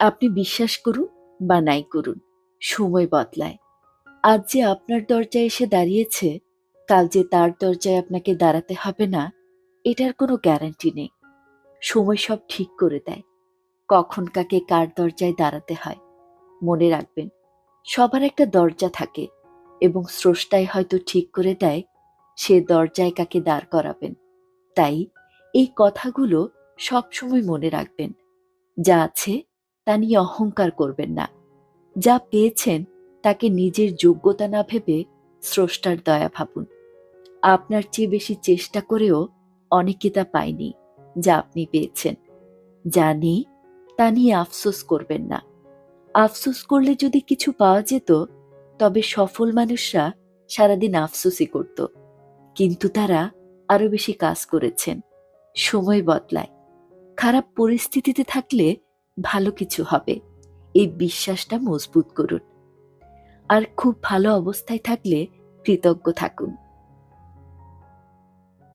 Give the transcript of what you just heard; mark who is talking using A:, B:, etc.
A: আপনি বিশ্বাস করুন বা নাই করুন, সময় বদলায়। আজ যে আপনার দরজায় এসে দাঁড়িয়েছে, কাল যে তার দরজায় আপনাকে দাঁড়াতে হবে না, এটার কোনো গ্যারান্টি নেই। সময় সব ঠিক করে দেয়। কখন কাকে কার দরজায় দাঁড়াতে হয়, মনে রাখবেন, সবার একটা দরজা থাকে এবং স্রষ্টাই হয়তো ঠিক করে দেয়, সে দরজায় কাকে দাঁড় করাবেন। তাই এই কথাগুলো সবসময় মনে রাখবেন। যা আছে তা নিয়ে অহংকার করবেন না। যা পেয়েছেন, তাকে নিজের যোগ্যতা না ভেবে স্রষ্টার দয়া ভাবুন। আপনার চেয়ে বেশি চেষ্টা করেও অনেকে তা পায়নি, যা আপনি পেয়েছেন। যা নেই, তা নিয়ে আফসোস করবেন না। আফসোস করলে যদি কিছু পাওয়া যেত, তবে সফল মানুষরা সারাদিন আফসোসই করত। কিন্তু তারা আরও বেশি কাজ করেছেন। সময় বদলায়। খারাপ পরিস্থিতিতে থাকলে ভালো কিছু হবে। এই বিশ্বাসটা মজবুত করুন। আর খুব ভালো অবস্থায় থাকলে কৃতজ্ঞ থাকুন।